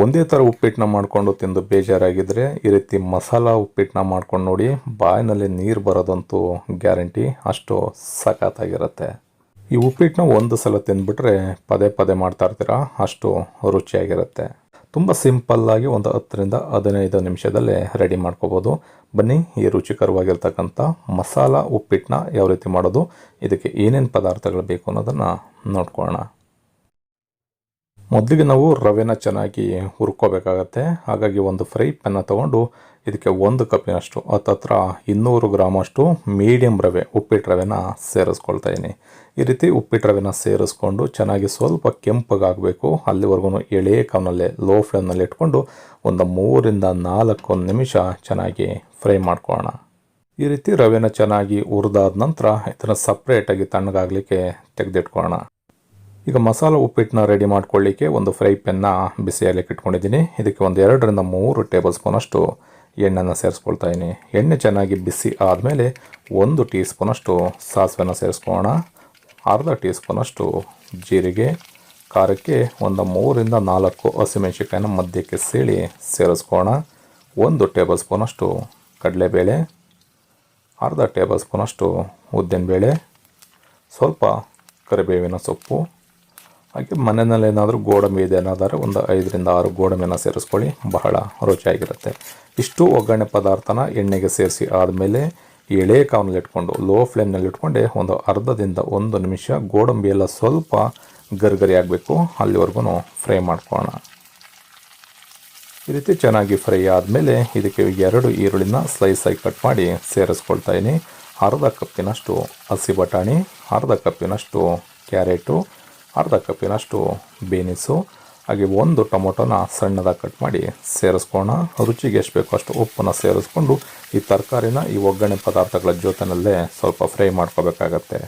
ಒಂದೇ ಥರ ಉಪ್ಪಿಟ್ಟನ್ನ ಮಾಡಿಕೊಂಡು ತಿಂದು ಬೇಜಾರಾಗಿದ್ದರೆ ಈ ರೀತಿ ಮಸಾಲ ಉಪ್ಪಿಟ್ಟನ್ನ ಮಾಡ್ಕೊಂಡು ನೋಡಿ ಬಾಯಿನಲ್ಲಿ ನೀರು ಬರೋದಂತೂ ಗ್ಯಾರಂಟಿ ಅಷ್ಟು ಸಖತ್ತಾಗಿರುತ್ತೆ. ಈ ಉಪ್ಪಿಟ್ಟನ್ನ ಒಂದು ಸಲ ತಿಂದ್ಬಿಟ್ರೆ ಪದೇ ಪದೇ ಮಾಡ್ತಾ ಇರ್ತೀರ? ಅಷ್ಟು ರುಚಿಯಾಗಿರುತ್ತೆ. ತುಂಬ ಸಿಂಪಲ್ಲಾಗಿ ಒಂದು ಹತ್ತರಿಂದ ಹದಿನೈದು ನಿಮಿಷದಲ್ಲೇ ರೆಡಿ ಮಾಡ್ಕೋಬೋದು. ಬನ್ನಿ, ಈ ರುಚಿಕರವಾಗಿರ್ತಕ್ಕಂಥ ಮಸಾಲ ಉಪ್ಪಿಟ್ಟನ್ನ ಯಾವ ರೀತಿ ಮಾಡೋದು, ಇದಕ್ಕೆ ಏನೇನು ಪದಾರ್ಥಗಳು ಬೇಕು ಅನ್ನೋದನ್ನು ನೋಡ್ಕೊಳ್ಳೋಣ. ಮೊದಲಿಗೆ ನಾವು ರವೆನ ಚೆನ್ನಾಗಿ ಹುರ್ಕೋಬೇಕಾಗತ್ತೆ. ಹಾಗಾಗಿ ಒಂದು ಫ್ರೈ ಪ್ಯಾನ್ನ ತೊಗೊಂಡು ಇದಕ್ಕೆ ಒಂದು ಕಪ್ಪಿನಷ್ಟು ಹತ್ತತ್ರ ಇನ್ನೂರು ಗ್ರಾಮಷ್ಟು ಮೀಡಿಯಮ್ ರವೆ ಉಪ್ಪಿಟ್ಟು ರವೆನ ಸೇರಿಸ್ಕೊಳ್ತಾ ಇದ್ದೀನಿ ಈ ರೀತಿ ಉಪ್ಪಿಟ್ಟು ರವೆನ ಸೇರಿಸ್ಕೊಂಡು ಚೆನ್ನಾಗಿ ಸ್ವಲ್ಪ ಕೆಂಪಗಾಗಬೇಕು ಅಲ್ಲಿವರೆಗೂ ಎಳೆ ಕವನಲ್ಲೇ ಲೋ ಫ್ಲೇಮ್ನಲ್ಲಿ ಇಟ್ಕೊಂಡು ಒಂದು ಮೂರಿಂದ ನಾಲ್ಕು ನಿಮಿಷ ಚೆನ್ನಾಗಿ ಫ್ರೈ ಮಾಡ್ಕೊಳ್ಳೋಣ. ಈ ರೀತಿ ರವೆನ ಚೆನ್ನಾಗಿ ಹುರಿದಾದ ನಂತರ ಇದನ್ನು ಸಪ್ರೇಟಾಗಿ ತಣ್ಣಗಾಗಲಿಕ್ಕೆ ತೆಗೆದಿಟ್ಕೊಳ್ಳೋಣ. ಈಗ ಮಸಾಲ ಉಪ್ಪಿಟ್ಟನ್ನ ರೆಡಿ ಮಾಡ್ಕೊಳ್ಳಿಕ್ಕೆ ಒಂದು ಫ್ರೈ ಪೆನ್ನ ಬಿಸಿಯಾಗಲಿಕ್ಕೆ ಇಟ್ಕೊಂಡಿದ್ದೀನಿ ಇದಕ್ಕೆ ಒಂದು ಎರಡರಿಂದ ಮೂರು ಟೇಬಲ್ ಸ್ಪೂನಷ್ಟು ಎಣ್ಣೆನ ಸೇರಿಸ್ಕೊಳ್ತಾ ಇದ್ದೀನಿ. ಎಣ್ಣೆ ಚೆನ್ನಾಗಿ ಬಿಸಿ ಆದಮೇಲೆ ಒಂದು ಟೀ ಸ್ಪೂನಷ್ಟು ಸಾಸಿವೆನ ಸೇರಿಸ್ಕೊಳ್ಳೋಣ. ಅರ್ಧ ಟೀ ಸ್ಪೂನಷ್ಟು ಜೀರಿಗೆ, ಖಾರಕ್ಕೆ ಒಂದು ಮೂರಿಂದ ನಾಲ್ಕು ಹಸಿಮೆಣಸಿಕಾಯಿನ ಮಧ್ಯಕ್ಕೆ ಸೀಳಿ ಸೇರಿಸ್ಕೊಳ್ಳೋಣ. ಒಂದು ಟೇಬಲ್ ಸ್ಪೂನಷ್ಟು ಕಡಲೆಬೇಳೆ, ಅರ್ಧ ಟೇಬಲ್ ಸ್ಪೂನಷ್ಟು ಉದ್ದಿನಬೇಳೆ, ಸ್ವಲ್ಪ ಕರಿಬೇವಿನ ಸೊಪ್ಪು ಹಾಗೆ ಮನೆಯಲ್ಲಿ ಏನಾದರೂ ಗೋಡಂಬಿ ಇದೆ ಏನಾದರೆ ಒಂದು ಐದರಿಂದ ಆರು ಗೋಡಂಬಿನ ಸೇರಿಸ್ಕೊಳ್ಳಿ, ಬಹಳ ರುಚಿಯಾಗಿರುತ್ತೆ. ಇಷ್ಟು ಒಗ್ಗರಣೆ ಪದಾರ್ಥನ ಎಣ್ಣೆಗೆ ಸೇರಿಸಿ ಆದಮೇಲೆ ಎಳೆ ಕಾವನಲ್ಲಿ ಇಟ್ಕೊಂಡು ಲೋ ಫ್ಲೇಮ್ನಲ್ಲಿ ಇಟ್ಕೊಂಡೆ ಒಂದು ಅರ್ಧದಿಂದ ಒಂದು ನಿಮಿಷ ಗೋಡಂಬಿ ಎಲ್ಲ ಸ್ವಲ್ಪ ಗರ್ಗರಿ ಆಗಬೇಕು. ಅಲ್ಲಿವರೆಗೂ ಫ್ರೈ ಮಾಡ್ಕೊಳ್ಳೋಣ. ಈ ರೀತಿ ಚೆನ್ನಾಗಿ ಫ್ರೈ ಆದಮೇಲೆ ಇದಕ್ಕೆ ಎರಡು ಈರುಳ್ಳಿನ ಸ್ಲೈಸಾಗಿ ಕಟ್ ಮಾಡಿ ಸೇರಿಸ್ಕೊಳ್ತಾ ಇದ್ದೀನಿ. ಅರ್ಧ ಕಪ್ಪಿನಷ್ಟು ಹಸಿ ಬಟಾಣಿ, ಅರ್ಧ ಕಪ್ಪಿನಷ್ಟು ಕ್ಯಾರೆಟು ಅರ್ಧ ಕಪ್ಪಿನಷ್ಟು ಬೀನಿಸು. ಹಾಗೆ ಒಂದು ಟೊಮೊಟೊನ ಸಣ್ಣದಾಗಿ ಕಟ್ ಮಾಡಿ ಸೇರಿಸ್ಕೋಣ ರುಚಿಗೆ ಎಷ್ಟು ಬೇಕೋ ಅಷ್ಟು ಉಪ್ಪನ್ನು ಸೇರಿಸ್ಕೊಂಡು ಈ ತರಕಾರಿನ ಈ ಒಗ್ಗರಣೆ ಪದಾರ್ಥಗಳ ಜೊತೆಯಲ್ಲೇ ಸ್ವಲ್ಪ ಫ್ರೈ ಮಾಡ್ಕೋಬೇಕಾಗತ್ತೆ.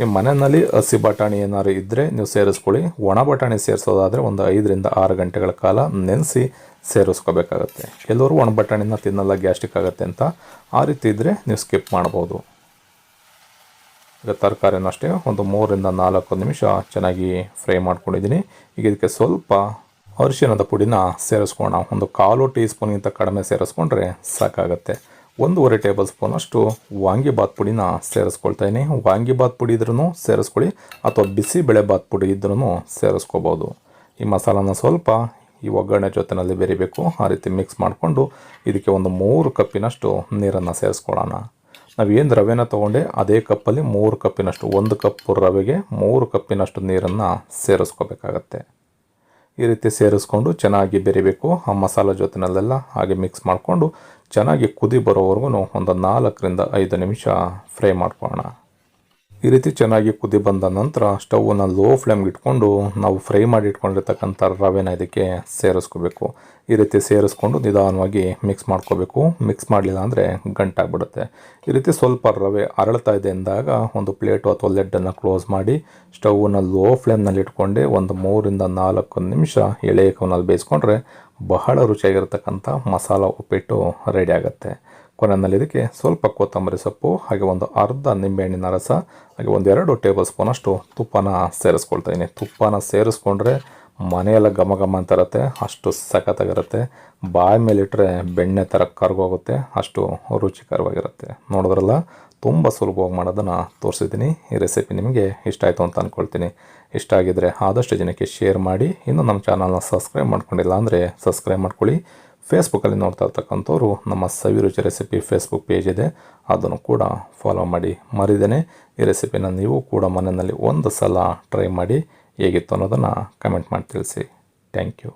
ನಿಮ್ಮ ಮನೆಯಲ್ಲಿ ಹಸಿ ಬಟಾಣಿ ಏನಾದ್ರು ಇದ್ದರೆ ನೀವು ಸೇರಿಸ್ಕೊಳ್ಳಿ. ಒಣ ಬಟಾಣಿ ಸೇರಿಸೋದಾದರೆ ಒಂದು ಐದರಿಂದ ಆರು ಗಂಟೆಗಳ ಕಾಲ ನೆನೆಸಿ ಸೇರಿಸ್ಕೋಬೇಕಾಗತ್ತೆ. ಕೆಲವರು ಒಣ ಬಟಾಣಿನ ತಿನ್ನಲ್ಲ ಗ್ಯಾಸ್ಟ್ರಿಕ್ ಆಗುತ್ತೆ ಅಂತ. ಆ ರೀತಿ ಇದ್ದರೆ ನೀವು ಸ್ಕಿಪ್ ಮಾಡ್ಬೋದು. ತರಕಾರಿನೂ ಅಷ್ಟೇ, ಒಂದು ಮೂರರಿಂದ ನಾಲ್ಕು ನಿಮಿಷ ಚೆನ್ನಾಗಿ ಫ್ರೈ ಮಾಡ್ಕೊಂಡಿದ್ದೀನಿ. ಈಗ ಇದಕ್ಕೆ ಸ್ವಲ್ಪ ಅರಿಶಿಣದ ಪುಡಿನ ಸೇರಿಸ್ಕೋಣ ಒಂದು ಕಾಲು ಟೀ ಸ್ಪೂನ್ಗಿಂತ ಕಡಿಮೆ ಸೇರಿಸ್ಕೊಂಡ್ರೆ ಸಾಕಾಗುತ್ತೆ. ಒಂದೂವರೆ ಟೇಬಲ್ ಸ್ಪೂನಷ್ಟು ವಾಂಗಿಬಾತ್ ಪುಡಿನ ಸೇರಿಸ್ಕೊಳ್ತಾ ಇದ್ದೀನಿ. ವಾಂಗಿಬಾತ್ ಪುಡಿ ಇದ್ರೂ ಸೇರಿಸ್ಕೊಳ್ಳಿ, ಅಥವಾ ಬಿಸಿ ಬೇಳೆಬಾತ್ ಪುಡಿ ಇದ್ರೂ ಸೇರಿಸ್ಕೋಬೋದು. ಈ ಮಸಾಲಾನ ಸ್ವಲ್ಪ ಈ ಒಗ್ಗರಣೆ ಜೊತೆಯಲ್ಲಿ ಬೆರಿಬೇಕು. ಆ ರೀತಿ ಮಿಕ್ಸ್ ಮಾಡಿಕೊಂಡು ಇದಕ್ಕೆ ಒಂದು ಮೂರು ಕಪ್ಪಿನಷ್ಟು ನೀರನ್ನು ಸೇರಿಸ್ಕೊಳ್ಳೋಣ. ನಾವು ಏನು ರವೆನ ತೊಗೊಂಡೆ, ಅದೇ ಕಪ್ಪಲ್ಲಿ ಮೂರು ಕಪ್ಪಿನಷ್ಟು, ಒಂದು ಕಪ್ ರವೆಗೆ ಮೂರು ಕಪ್ಪಿನಷ್ಟು ನೀರನ್ನು ಸೇರಿಸ್ಕೋಬೇಕಾಗತ್ತೆ. ಈ ರೀತಿ ಸೇರಿಸ್ಕೊಂಡು ಚೆನ್ನಾಗಿ ಬೆರಿಬೇಕು. ಆ ಮಸಾಲ ಜೊತೆನಲ್ಲೆಲ್ಲ ಹಾಗೆ ಮಿಕ್ಸ್ ಮಾಡಿಕೊಂಡು ಚೆನ್ನಾಗಿ ಕುದಿ ಬರೋವರೆಗೂ ಒಂದು ನಾಲ್ಕರಿಂದ ಐದು ನಿಮಿಷ ಫ್ರೈ ಮಾಡ್ಕೊಳ್ಳೋಣ. ಈ ರೀತಿ ಚೆನ್ನಾಗಿ ಕುದಿ ಬಂದ ನಂತರ ಸ್ಟವನ್ನು ಲೋ ಫ್ಲೇಮ್ಗೆ ಇಟ್ಕೊಂಡು ನಾವು ಫ್ರೈ ಮಾಡಿ ಇಟ್ಕೊಂಡಿರ್ತಕ್ಕಂಥ ರವೆನ ಇದಕ್ಕೆ ಸೇರಿಸ್ಕೋಬೇಕು. ಈ ರೀತಿ ಸೇರಿಸ್ಕೊಂಡು ನಿಧಾನವಾಗಿ ಮಿಕ್ಸ್ ಮಾಡ್ಕೋಬೇಕು. ಮಿಕ್ಸ್ ಮಾಡಲಿಲ್ಲ ಅಂದರೆ ಗಂಟಾಗ್ಬಿಡುತ್ತೆ. ಈ ರೀತಿ ಸ್ವಲ್ಪ ರವೆ ಅರಳ್ತಾ ಇದೆ ಅಂದಾಗ ಒಂದು ಪ್ಲೇಟು ಅಥವಾ ಲೆಡ್ಡನ್ನು ಕ್ಲೋಸ್ ಮಾಡಿ ಸ್ಟವನ್ನು ಲೋ ಫ್ಲೇಮ್ನಲ್ಲಿ ಇಟ್ಕೊಂಡೆ ಒಂದು ಮೂರಿಂದ ನಾಲ್ಕು ನಿಮಿಷ ಎಳೆ ಕವನಲ್ಲಿ ಬೇಯಿಸ್ಕೊಂಡ್ರೆ ಬಹಳ ರುಚಿಯಾಗಿರ್ತಕ್ಕಂಥ ಮಸಾಲ ಉಪ್ಪಿಟ್ಟು ರೆಡಿ ಆಗುತ್ತೆ. ಕೊನೆಯಲ್ಲಿ ಇದಕ್ಕೆ ಸ್ವಲ್ಪ ಕೊತ್ತಂಬರಿ ಸೊಪ್ಪು, ಹಾಗೆ ಒಂದು ಅರ್ಧ ನಿಂಬೆಹಣ್ಣಿನ ರಸ, ಹಾಗೆ ಒಂದೆರಡು ಟೇಬಲ್ ಸ್ಪೂನಷ್ಟು ತುಪ್ಪನ ಸೇರಿಸ್ಕೊಳ್ತಾ ಇದ್ದೀನಿ ತುಪ್ಪನ ಸೇರಿಸ್ಕೊಂಡ್ರೆ ಮನೆಯೆಲ್ಲ ಘಮ ಘಮ ಅಂತ ಇರುತ್ತೆ, ಅಷ್ಟು ಸಖತ್ತಾಗಿರುತ್ತೆ. ಬಾಯಿ ಮೇಲಿಟ್ಟರೆ ಬೆಣ್ಣೆ ಥರ ಕರ್ಗೋಗುತ್ತೆ, ಅಷ್ಟು ರುಚಿಕರವಾಗಿರುತ್ತೆ. ನೋಡಿದ್ರಲ್ಲ, ತುಂಬ ಸುಲಭವಾಗಿ ಮಾಡೋದನ್ನು ತೋರಿಸಿದ್ದೀನಿ. ಈ ರೆಸಿಪಿ ನಿಮಗೆ ಇಷ್ಟ ಆಯಿತು ಅಂತ ಅಂದ್ಕೊಳ್ತೀನಿ ಇಷ್ಟ ಆಗಿದ್ದರೆ ಆದಷ್ಟು ಜನಕ್ಕೆ ಶೇರ್ ಮಾಡಿ. ಇನ್ನು ನಮ್ಮ ಚಾನಲ್ನ ಸಬ್ಸ್ಕ್ರೈಬ್ ಮಾಡ್ಕೊಂಡಿಲ್ಲ ಅಂದರೆ ಸಬ್ಸ್ಕ್ರೈಬ್ ಮಾಡ್ಕೊಳ್ಳಿ. ಫೇಸ್ಬುಕ್ಕಲ್ಲಿ ನೋಡ್ತಾ ಇರ್ತಕ್ಕಂಥವ್ರು ನಮ್ಮ ಸವಿರುಚಿ ರೆಸಿಪಿ ಫೇಸ್ಬುಕ್ ಪೇಜ್ ಇದೆ. ಅದನ್ನು ಕೂಡ ಫಾಲೋ ಮಾಡಿ. ಮರಿದೇನೆ, ಈ ರೆಸಿಪಿನ ನೀವು ಕೂಡ ಮನೆಯಲ್ಲಿ ಒಂದು ಸಲ ಟ್ರೈ ಮಾಡಿ ಹೇಗಿತ್ತು ಅನ್ನೋದನ್ನು ಕಮೆಂಟ್ ಮಾಡಿ ತಿಳಿಸಿ. Thank you